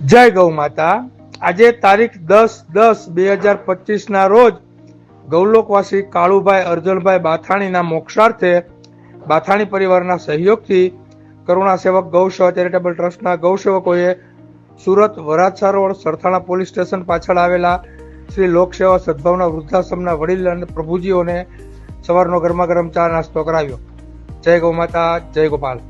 જય ગૌ માતા. આજે તારીખ દસ દસ બે હજાર પચીસના રોજ ગૌલોકવાસી કાળુભાઈ અર્જુનભાઈ બાથાણીના મોક્ષાર્થે બાથાણી પરિવારના સહયોગથી કરુણા સેવક ગૌસેવા ચેરિટેબલ ટ્રસ્ટના ગૌસેવકોએ Surat Varachha road Sarthana police station પાછળ આવેલા શ્રી લોકસેવા સદભાવના વૃદ્ધાશ્રમના વડીલ અને પ્રભુજીઓને સવારનો ગરમા ગરમ ચા નાસ્તો કરાવ્યો. જય ગૌ માતા, જય ગોપાલ.